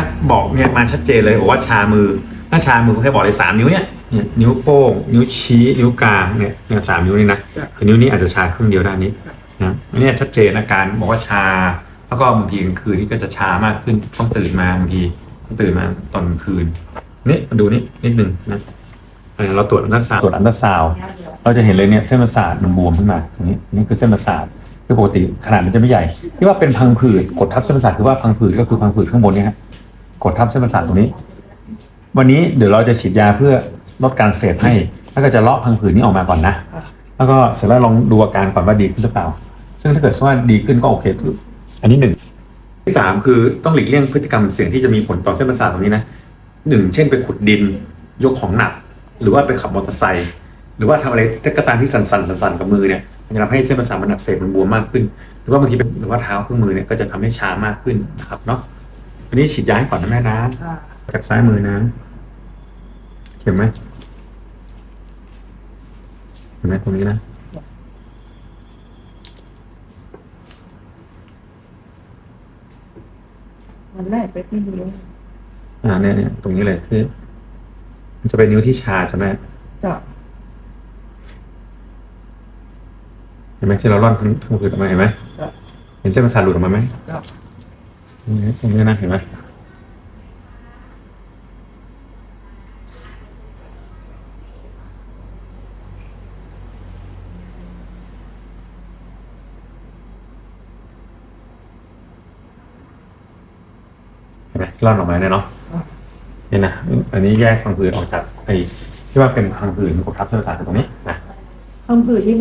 นะบอกเนี่ยมาชัดเจนเลยบอกว่าชามือ ถ้าชามือคนไข้บอกเลยสามนิ้วเนี่ยเนี่ยนิ้วโป้ง นิ้วชี้นิ้วกลางเนี่ยเนี่ยสามนิ้วนี่นะจ้ะแต่นิ้วนี้อาจจะชาครึ่งเดียวด้านนี้นะอันเนี้ยชัดเจนอาการบอกว่าชา แล้วก็บางทีกลางคืนนี่ก็จะชามากขึ้นต้องตื่นมาบางทีต้องตื่นมาตอนกลางคืนนี่มาดูนี่นิดนึงนะเออเราตรวจอันตราซาวด์ตรวจอันตราซาวด์เราจะเห็นเลยเนี่ยเส้นประสาทมันบวมขึ้นมาตรงนี้นี่คือเส้นประสาทคือปกติขนาดมันจะไม่ใหญ่ที่ว่าเป็นพังผืดกดทับเส้นประสาทคือว่าพังผืดก็คือพังผืดข้างบนเนี่ยฮะ กดทับเส้นประสาทตรงนี้ วันนี้เดี๋ยวเราจะฉีดยาเพื่อลดการเสพให้ แล้วก็จะเลาะพังผืดนี้ออกมาก่อนนะ แล้วก็เสร็จแล้วลองดูอาการก่อนว่าดีขึ้นหรือเปล่า ซึ่งถ้าเกิดว่าดีขึ้นก็โอเคอันนี้หนึ่งที่สามคือต้องหลีกเลี่ยงพฤติกรรมเสี่ยงที่จะมีผลต่อเส้นประสาทตรงนี้นะหนึ่งเช่นไปขุดดินยกของหนัก หรือว่าไปขับมอเตอร์ไซค์หรือว่าทำอะไรก็ตามที่สั่นๆสั่นๆกับมือเนี่ยมันจะทำให้เส้นประสาทมันอักเสบมันบวมมากขึ้น หรือว่าบางทีเป็นหรือว่าเท้าเครื่องมือเนี่ยก็จะทำให้ชามากขึ้นนะครับเนาะ วันนี้ฉีดยาให้ก่อนนะแม่นะค่ะจากซ้ายมือนะเห็นไหมเห็นไหมตรงนี้นะมันแรกไปที่นิ้วอ่าเนี่ยเนี่ยตรงนี้เลยที่มันจะเป็นนิ้วที่ชาใช่ไหมจ้ะเห็นไหมที่เราล่อนทั้งทั้งผืดออกมาเห็นไหมจ้ะเห็นเส้นประสาทหลุดออกมาไหมจ้ะตรง นี้ตรงนี้นะเห็นไหมไหมที่ล่อนออกมาเนี่ยเนาะเนี่ยนะอันนี้แยกพังผืดออกจากไอ้ที่ว่าเป็นพังผืดมันกดทับเส้นประสาทตรงนี้นะพังผืดที่